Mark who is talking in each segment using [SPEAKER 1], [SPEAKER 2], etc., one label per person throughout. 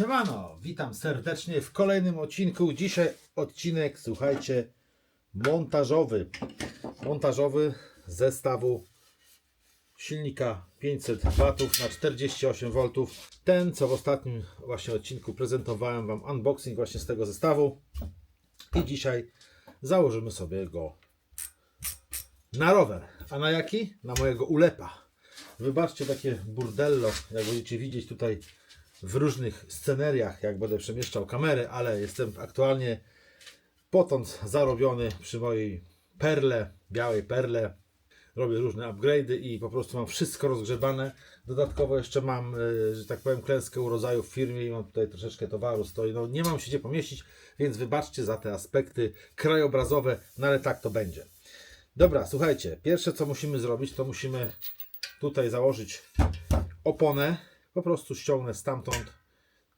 [SPEAKER 1] Siemano, witam serdecznie w kolejnym odcinku. Dzisiaj odcinek, słuchajcie, montażowy. Montażowy zestawu silnika 500 W na 48 V. Ten, co w ostatnim właśnie odcinku prezentowałem Wam unboxing właśnie z tego zestawu. I dzisiaj założymy sobie go na rower. A na jaki? Na mojego ulepa. Wybaczcie takie burdello, jak będziecie widzieć tutaj w różnych sceneriach, jak będę przemieszczał kamery, ale jestem aktualnie potąd zarobiony przy mojej perle, białej perle. Robię różne upgrade'y i po prostu mam wszystko rozgrzebane. Dodatkowo jeszcze mam, e, że tak powiem, klęskę urodzaju w firmie i mam tutaj troszeczkę towaru stoi. No nie mam się gdzie pomieścić, więc wybaczcie za te aspekty krajobrazowe, no ale tak to będzie. Dobra, słuchajcie, pierwsze co musimy zrobić, to musimy tutaj założyć oponę. Po prostu ściągnę stamtąd,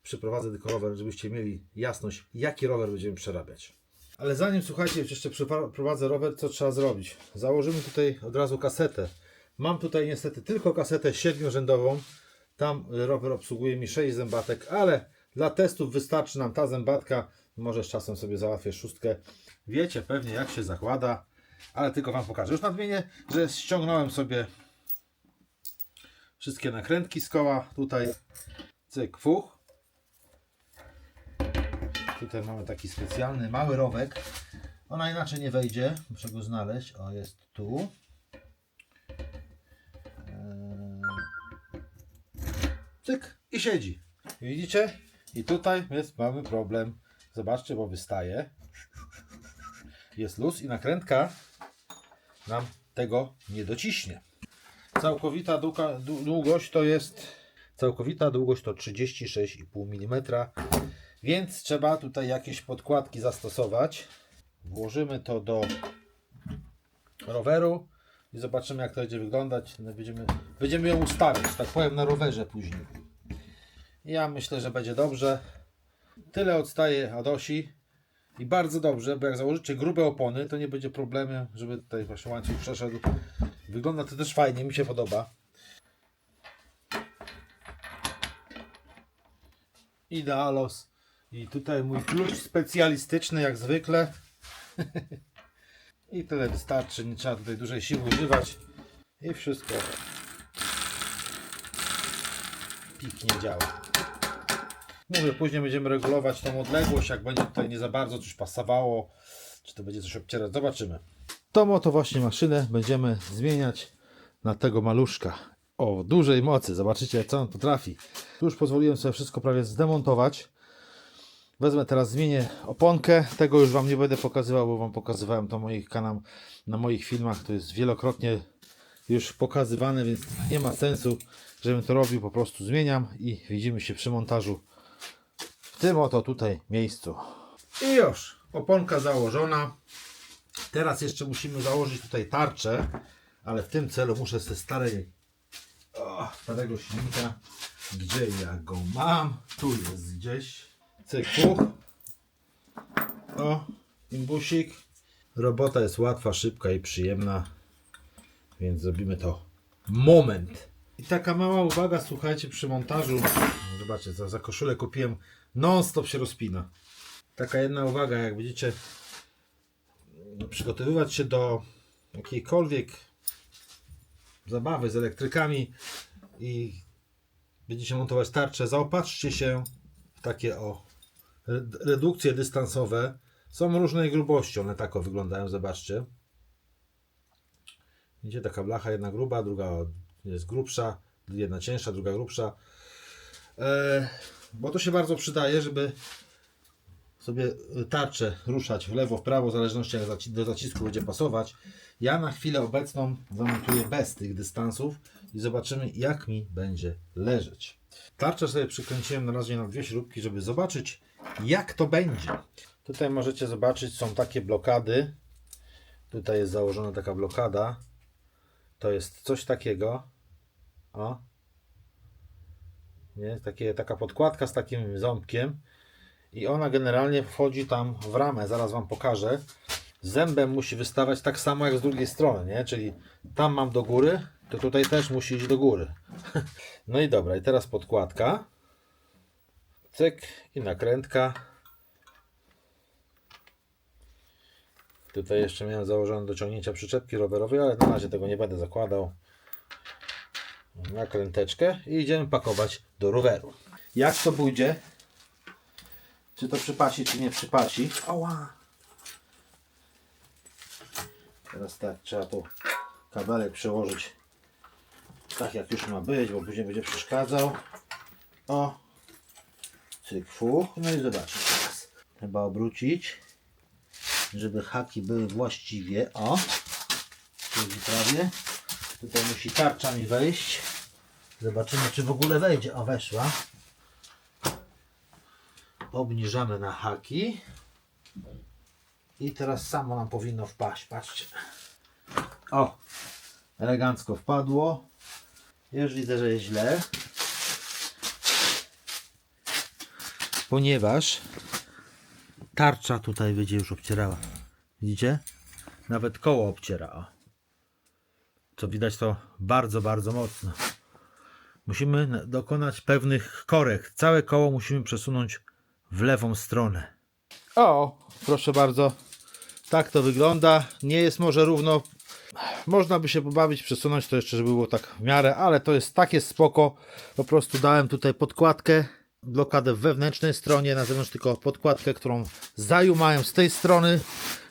[SPEAKER 1] przyprowadzę tylko rower, żebyście mieli jasność, jaki rower będziemy przerabiać. Ale zanim, słuchajcie, jeszcze przeprowadzę rower, co trzeba zrobić? Założymy tutaj od razu kasetę. Mam tutaj niestety tylko kasetę siedmiorzędową. Tam rower obsługuje mi 6 zębatek, ale dla testów wystarczy nam ta zębatka. Może z czasem sobie załatwię szóstkę. Wiecie pewnie jak się zakłada, ale tylko Wam pokażę. Już nadmienię, że ściągnąłem sobie wszystkie nakrętki z koła. Tutaj cyk, fuch. Tutaj mamy taki specjalny mały rowek. Ona inaczej nie wejdzie. Muszę go znaleźć. O, jest tu. Eee, Cyk i siedzi. Widzicie? I tutaj jest mały problem. Zobaczcie, bo wystaje. Jest luz i nakrętka nam tego nie dociśnie. Całkowita długość to jest całkowita długość to 36,5 mm. Więc trzeba tutaj jakieś podkładki zastosować. Włożymy to do roweru i zobaczymy jak to będzie wyglądać. No, Będziemy, będziemy ją ustawiać, tak powiem, na rowerze później. Ja myślę, że będzie dobrze. Tyle odstaje od osi. I bardzo dobrze, bo jak założycie grube opony, to nie będzie problemu, żeby tutaj właśnie łańcuch przeszedł. Wygląda to też fajnie, mi się podoba. Idealos. I tutaj mój klucz specjalistyczny, jak zwykle. I tyle wystarczy, nie trzeba tutaj dużej siły używać. I wszystko piknie działa. Mówię, później będziemy regulować tą odległość, jak będzie tutaj nie za bardzo coś pasowało, czy to będzie coś obcierać, zobaczymy. Tą oto właśnie maszynę będziemy zmieniać na tego maluszka o dużej mocy. Zobaczycie, co on potrafi. Już pozwoliłem sobie wszystko prawie zdemontować. Wezmę teraz, zmienię oponkę. Tego już Wam nie będę pokazywał, bo Wam pokazywałem to moich kanał, na moich filmach. To jest wielokrotnie już pokazywane, więc nie ma sensu, żebym to robił. Po prostu zmieniam i widzimy się przy montażu w tym oto tutaj miejscu. I już, oponka założona. Teraz jeszcze musimy założyć tutaj tarczę, ale w tym celu muszę ze starej o, starego silnika, gdzie ja go mam, tu jest gdzieś, cyk, puch. o, imbusik. Robota jest łatwa, szybka i przyjemna, więc zrobimy to moment. I taka mała uwaga, słuchajcie, przy montażu, zobaczcie, za, za koszulę kupiłem, non stop się rozpina. Taka jedna uwaga, jak będziecie przygotowywać się do jakiejkolwiek zabawy z elektrykami i będziecie montować tarcze, zaopatrzcie się w takie o re- redukcje dystansowe. Są różnej grubości, one tak o wyglądają, zobaczcie. Widzicie, taka blacha, jedna gruba, druga jest grubsza, jedna cięższa, druga grubsza. E, bo to się bardzo przydaje, żeby sobie tarczę ruszać w lewo, w prawo, w zależności jak do zacisku będzie pasować. Ja na chwilę obecną zamontuję bez tych dystansów i zobaczymy jak mi będzie leżeć. Tarczę sobie przykręciłem na razie na dwie śrubki, żeby zobaczyć jak to będzie. Tutaj możecie zobaczyć, są takie blokady. Tutaj jest założona taka blokada. To jest coś takiego. O. Nie? Takie, taka podkładka z takim ząbkiem i ona generalnie wchodzi tam w ramę, zaraz Wam pokażę. Zębem musi wystawać tak samo jak z drugiej strony, nie? Czyli tam mam do góry, to tutaj też musi iść do góry. No i dobra, i teraz podkładka. Cyk i nakrętka. Tutaj jeszcze miałem założone do ciągnięcia przyczepki rowerowej, ale na razie tego nie będę zakładał. Nakręteczkę i idziemy pakować do roweru. Jak to pójdzie? Czy to przypasi, czy nie przypasi? Oła! Teraz tak, trzeba tu kabelek przełożyć tak jak już ma być, bo później będzie przeszkadzał. O! Cyk, fu. No i zobaczmy teraz. Chyba obrócić, żeby haki były właściwie. O! Siedzi prawie. Tutaj musi tarcza mi wejść. Zobaczymy, czy w ogóle wejdzie. O, weszła. Obniżamy na haki. I teraz samo nam powinno wpaść. Patrzcie. O! Elegancko wpadło. Już widzę, że jest źle. Ponieważ tarcza tutaj będzie już obcierała. Widzicie? Nawet koło obciera. O. Co widać to bardzo, bardzo mocno. Musimy na- dokonać pewnych korekt. Całe koło musimy przesunąć w lewą stronę. O, proszę bardzo. Tak to wygląda. Nie jest może równo. Można by się pobawić, przesunąć to jeszcze, żeby było tak w miarę, ale to jest takie spoko. Po prostu dałem tutaj podkładkę, blokadę w wewnętrznej stronie, na zewnątrz tylko podkładkę, którą zajumałem z tej strony,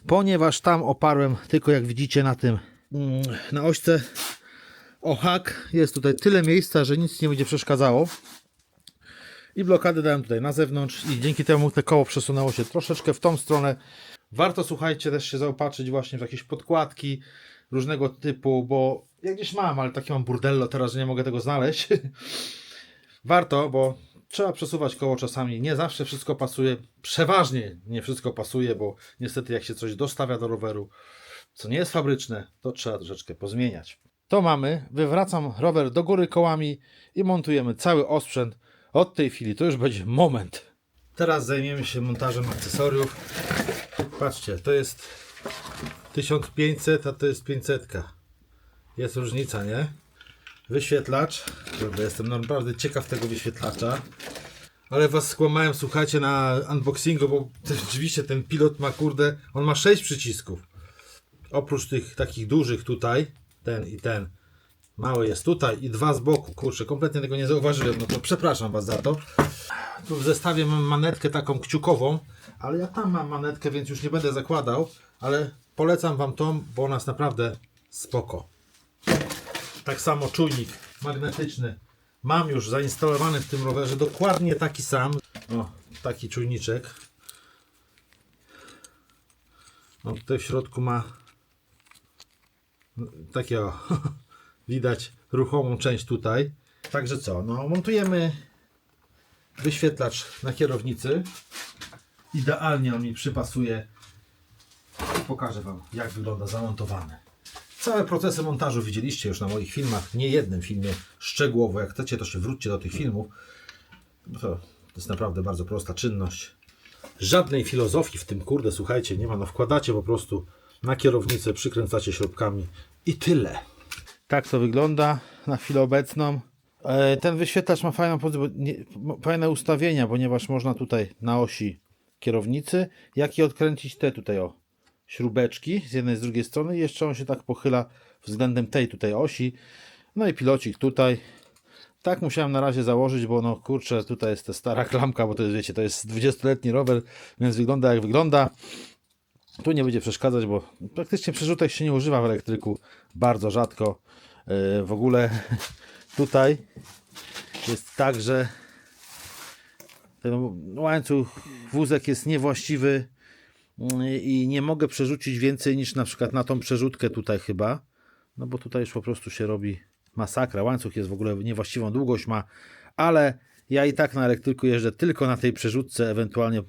[SPEAKER 1] ponieważ tam oparłem tylko jak widzicie na tym, mm, na ośce o hak. Jest tutaj tyle miejsca, że nic nie będzie przeszkadzało. I blokady dałem tutaj na zewnątrz i dzięki temu te koło przesunęło się troszeczkę w tą stronę. Warto, słuchajcie, też się zaopatrzyć właśnie w jakieś podkładki różnego typu, bo ja gdzieś mam, ale takie mam burdello teraz, że nie mogę tego znaleźć. Warto, bo trzeba przesuwać koło czasami. Nie zawsze wszystko pasuje. Przeważnie nie wszystko pasuje, bo niestety jak się coś dostawia do roweru, co nie jest fabryczne, to trzeba troszeczkę pozmieniać. To mamy. Wywracam rower do góry kołami i montujemy cały osprzęt. Od tej chwili to już będzie moment. Teraz zajmiemy się montażem akcesoriów. Patrzcie, to jest 1500, a to jest 500. Jest różnica, nie? Wyświetlacz. Kurde, jestem naprawdę ciekaw tego wyświetlacza. Ale was skłamałem, słuchajcie, na unboxingu, bo rzeczywiście ten pilot ma, kurde, on ma 6 przycisków. Oprócz tych takich dużych tutaj, ten i ten, mały jest tutaj i dwa z boku. Kurczę, kompletnie tego nie zauważyłem, no to przepraszam was za to. Tu w zestawie mam manetkę taką kciukową, ale ja tam mam manetkę, więc już nie będę zakładał, ale polecam wam tą, bo ona jest naprawdę spoko. Tak samo czujnik magnetyczny. Mam już zainstalowany w tym rowerze dokładnie taki sam. O, taki czujniczek. No tutaj w środku ma takie o, widać ruchomą część tutaj. Także co, no montujemy wyświetlacz na kierownicy. Idealnie on mi przypasuje. Pokażę Wam, jak wygląda zamontowany. Całe procesy montażu widzieliście już na moich filmach, nie jednym filmie szczegółowo. Jak chcecie, to się wróćcie do tych filmów. To, to jest naprawdę bardzo prosta czynność. Żadnej filozofii w tym, kurde, słuchajcie, nie ma. No wkładacie po prostu na kierownicę, przykręcacie śrubkami i tyle. Tak to wygląda na chwilę obecną. E, Ten wyświetlacz ma fajną, fajne ustawienia, ponieważ można tutaj na osi kierownicy, jak i odkręcić te tutaj o śrubeczki z jednej z drugiej strony. Jeszcze on się tak pochyla względem tej tutaj osi. No i pilocik tutaj. Tak musiałem na razie założyć, bo no kurczę, tutaj jest ta stara klamka, bo to jest, wiecie, to jest 20-letni rower, więc wygląda jak wygląda. Tu nie będzie przeszkadzać, bo praktycznie przerzutek się nie używa w elektryku. Bardzo rzadko. Yy, w ogóle tutaj jest tak, że ten łańcuch, wózek jest niewłaściwy yy, i nie mogę przerzucić więcej niż na przykład na tą przerzutkę tutaj chyba. No bo tutaj już po prostu się robi masakra. Łańcuch jest w ogóle niewłaściwą długość ma, ale ja i tak na elektryku jeżdżę tylko na tej przerzutce, ewentualnie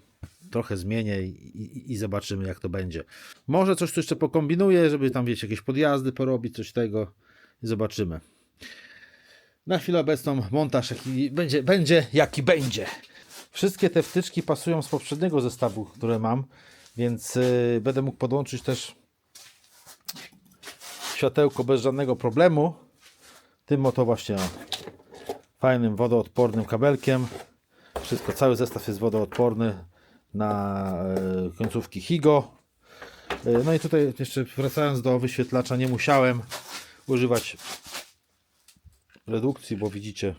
[SPEAKER 1] trochę zmienię i, i, i zobaczymy jak to będzie. Może coś tu jeszcze pokombinuję, żeby tam wiecie, jakieś podjazdy porobić, coś tego i zobaczymy. Na chwilę obecną montaż jaki będzie, będzie jaki będzie. Wszystkie te wtyczki pasują z poprzedniego zestawu, które mam, więc yy, będę mógł podłączyć też światełko bez żadnego problemu. Tym oto właśnie fajnym wodoodpornym kabelkiem Wszystko, cały zestaw jest wodoodporny na e, końcówki Higo. E, No i tutaj jeszcze wracając do wyświetlacza, nie musiałem używać redukcji, bo widzicie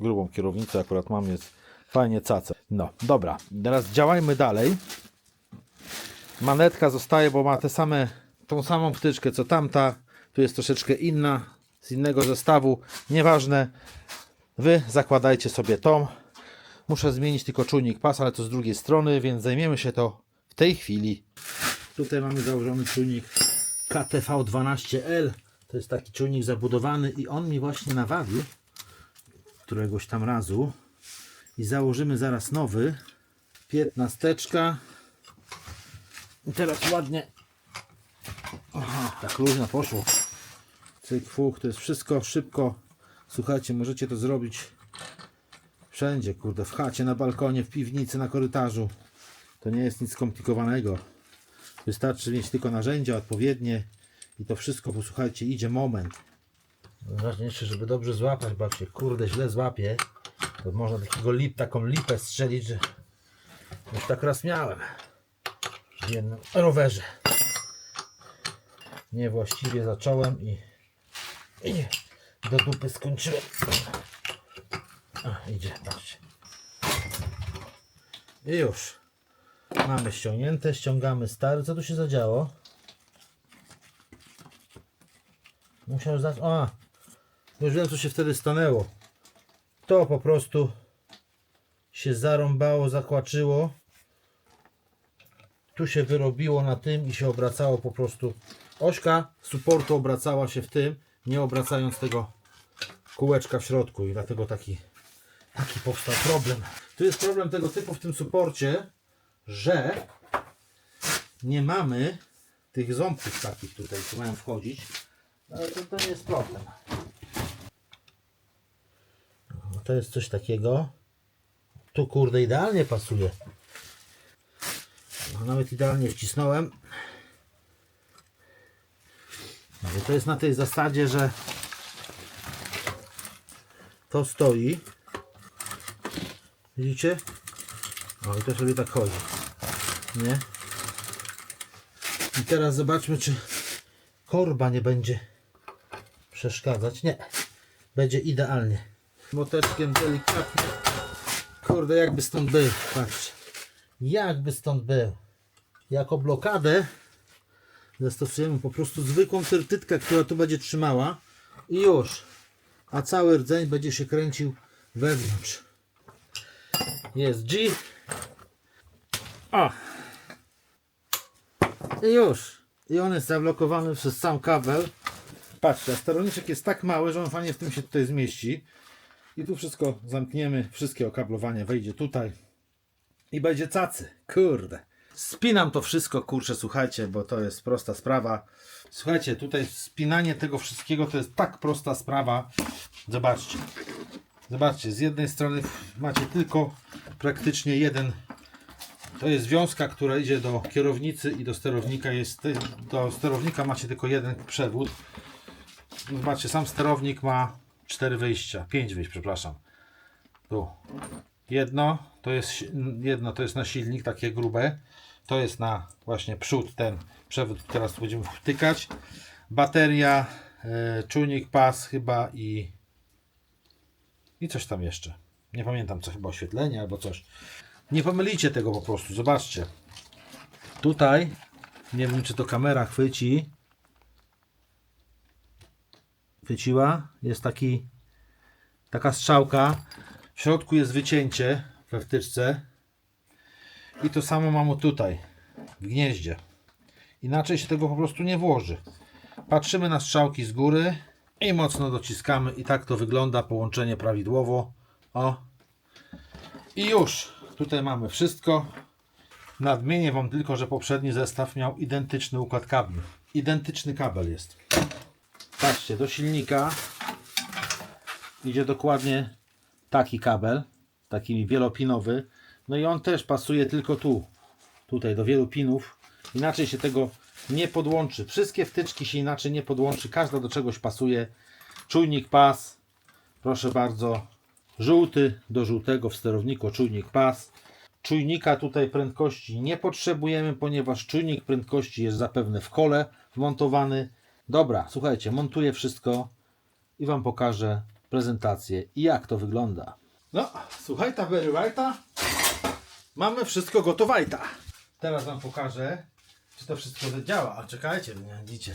[SPEAKER 1] grubą kierownicę akurat mam, jest fajnie cace. No, dobra, teraz działajmy dalej. Manetka zostaje, bo ma te same, tą samą wtyczkę co tamta. Tu jest troszeczkę inna, z innego zestawu. Nieważne. Wy zakładajcie sobie tą. Muszę zmienić tylko czujnik pas, ale to z drugiej strony, więc zajmiemy się to w tej chwili. Tutaj mamy założony czujnik KTV12L. To jest taki czujnik zabudowany i on mi właśnie nawawił któregoś tam razu. I założymy zaraz nowy. Piętnasteczka. I teraz ładnie. Aha, tak luźno poszło. Cyk, fuch, to jest wszystko szybko. Słuchajcie, możecie to zrobić wszędzie, kurde, w chacie, na balkonie, w piwnicy, na korytarzu. To nie jest nic skomplikowanego. Wystarczy mieć tylko narzędzia odpowiednie i to wszystko, posłuchajcie, idzie moment. Ważniejsze, żeby dobrze złapać, bo się kurde źle złapie, to można takiego lip, taką lipę strzelić, że już tak raz miałem w jednym rowerze. Niewłaściwie zacząłem i, i do dupy skończyłem. A, idzie, patrzcie. I już. Mamy ściągnięte, ściągamy stary. Co tu się zadziało? Musiał zdać. A! Już wiem co się wtedy stanęło. To po prostu się zarąbało, zakłaczyło. Tu się wyrobiło na tym i się obracało po prostu. Ośka supportu obracała się w tym, nie obracając tego kółeczka w środku i dlatego taki, taki powstał problem. Tu jest problem tego typu w tym suporcie, że nie mamy tych ząbków takich tutaj, co mają wchodzić. Ale to, to nie jest problem. No, to jest coś takiego. Tu kurde idealnie pasuje. No, nawet idealnie wcisnąłem. No, to jest na tej zasadzie, że to stoi. Widzicie? O i to sobie tak chodzi. Nie? I teraz zobaczmy, czy korba nie będzie przeszkadzać. Nie. Będzie idealnie. Moteczkiem delikatnie. Kurde, jakby stąd był. Patrzcie. Jakby stąd był. Jako blokadę zastosujemy po prostu zwykłą tyrtytkę, która tu będzie trzymała i już. A cały rdzeń będzie się kręcił wewnątrz. Jest G. O. I już. I on jest zablokowany przez sam kabel. Patrzcie, a sterowniczek jest tak mały, że on fajnie w tym się tutaj zmieści. I tu wszystko zamkniemy, wszystkie okablowanie wejdzie tutaj. I będzie cacy. Kurde. Spinam to wszystko, kurczę, słuchajcie, bo to jest prosta sprawa. Słuchajcie, tutaj spinanie tego wszystkiego to jest tak prosta sprawa. Zobaczcie. Zobaczcie, z jednej strony macie tylko praktycznie jeden. To jest wiązka, która idzie do kierownicy i do sterownika. Jest, do sterownika macie tylko jeden przewód. Zobaczcie, sam sterownik ma cztery wyjścia, pięć wyjść, przepraszam. Tu. Jedno to jest jedno to jest na silnik, takie grube. To jest na właśnie przód, ten przewód, teraz będziemy wtykać. Bateria, e, czujnik, pas chyba i i coś tam jeszcze. Nie pamiętam co chyba oświetlenie albo coś. Nie pomylicie tego po prostu, zobaczcie. Tutaj, nie wiem czy to kamera chwyci. Chwyciła, jest taki taka strzałka. W środku jest wycięcie we wtyczce. I to samo mamy tutaj, w gnieździe. Inaczej się tego po prostu nie włoży. Patrzymy na strzałki z góry i mocno dociskamy i tak to wygląda, połączenie prawidłowo. O. I już. Tutaj mamy wszystko. Nadmienię Wam tylko, że poprzedni zestaw miał identyczny układ kabli. Identyczny kabel jest. Patrzcie, do silnika idzie dokładnie taki kabel, taki wielopinowy. No i on też pasuje tylko tu, tutaj do wielu pinów. Inaczej się tego nie podłączy. Wszystkie wtyczki się inaczej nie podłączy. Każda do czegoś pasuje. Czujnik pas, proszę bardzo. żółty do żółtego w sterowniku czujnik pas. Czujnika tutaj prędkości nie potrzebujemy, ponieważ czujnik prędkości jest zapewne w kole wmontowany. Dobra, słuchajcie, montuję wszystko i Wam pokażę prezentację i jak to wygląda. No, słuchaj, ta wyrywajta. Mamy wszystko gotowajta. Teraz Wam pokażę, czy to wszystko działa. A czekajcie, nie widzicie.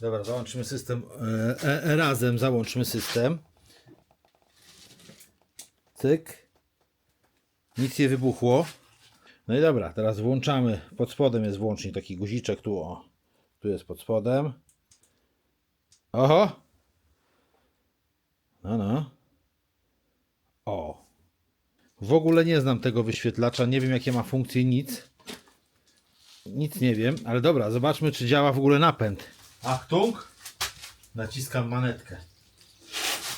[SPEAKER 1] Dobra, załączymy system. E, e, razem załączmy system. Cyk. Nic nie wybuchło. No i dobra, teraz włączamy. Pod spodem jest włącznik, taki guziczek tu. O, tu jest pod spodem. Oho. No, no. O. W ogóle nie znam tego wyświetlacza, nie wiem jakie ma funkcje, nic. Nic nie wiem, ale dobra, zobaczmy czy działa w ogóle napęd. Achtung! Naciskam manetkę.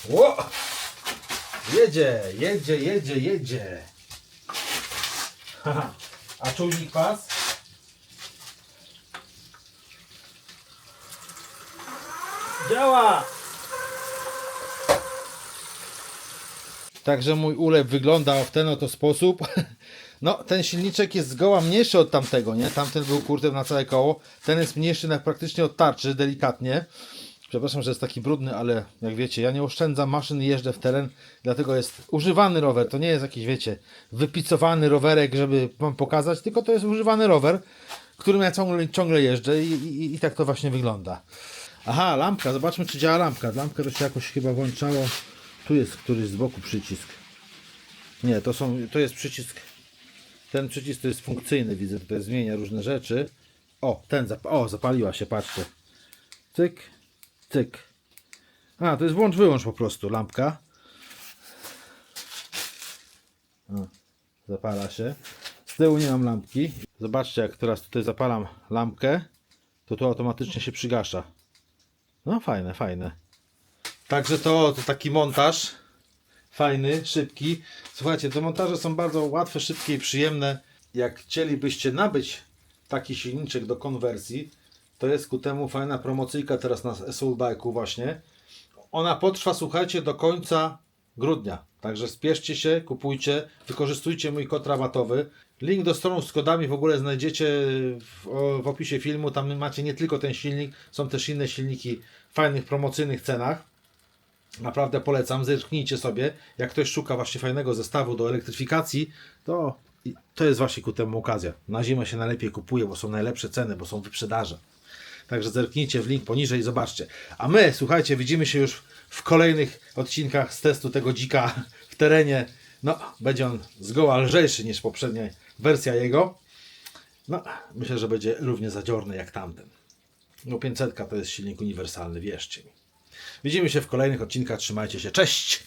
[SPEAKER 1] Ło! Jedzie, jedzie, jedzie, jedzie. Haha. A czujnik pas? Działa! Także mój ulep wygląda w ten oto sposób. No, ten silniczek jest zgoła mniejszy od tamtego, nie? Tamten był kurde na całe koło. Ten jest mniejszy na praktycznie od tarczy, delikatnie. Przepraszam, że jest taki brudny, ale jak wiecie, ja nie oszczędzam maszyn jeżdżę w teren, dlatego jest używany rower. To nie jest jakiś, wiecie, wypicowany rowerek, żeby wam pokazać, tylko to jest używany rower, którym ja ciągle, ciągle jeżdżę i, i, i tak to właśnie wygląda. Aha, lampka, zobaczmy czy działa lampka. Lampka to się jakoś chyba włączało. Tu jest któryś z boku przycisk. Nie, to są, to jest przycisk. Ten przycisk to jest funkcyjny, widzę, tutaj zmienia różne rzeczy. O, ten, zap o, zapaliła się, patrzcie. Cyk, cyk. A, to jest włącz, wyłącz po prostu, lampka. O, zapala się. Z tyłu nie mam lampki. Zobaczcie, jak teraz tutaj zapalam lampkę, to tu automatycznie się przygasza. No, fajne, fajne. Także to, to taki montaż. Fajny, szybki. Słuchajcie, te montaże są bardzo łatwe, szybkie i przyjemne. Jak chcielibyście nabyć taki silniczek do konwersji, to jest ku temu fajna promocyjka teraz na Soul Bike'u właśnie. Ona potrwa, słuchajcie, do końca grudnia. Także spieszcie się, kupujcie, wykorzystujcie mój kod rabatowy. Link do strony z kodami w ogóle znajdziecie w, w opisie filmu. Tam macie nie tylko ten silnik, są też inne silniki w fajnych promocyjnych cenach. Naprawdę polecam, zerknijcie sobie. Jak ktoś szuka właśnie fajnego zestawu do elektryfikacji, to to jest właśnie ku temu okazja. Na zimę się najlepiej kupuje, bo są najlepsze ceny, bo są wyprzedaże. Także zerknijcie w link poniżej i zobaczcie. A my, słuchajcie, widzimy się już w kolejnych odcinkach z testu tego dzika w terenie. No, będzie on zgoła lżejszy niż poprzednia wersja jego. No, myślę, że będzie równie zadziorny jak tamten. No 500 to jest silnik uniwersalny, wierzcie mi. Widzimy się w kolejnych odcinkach. Trzymajcie się. Cześć!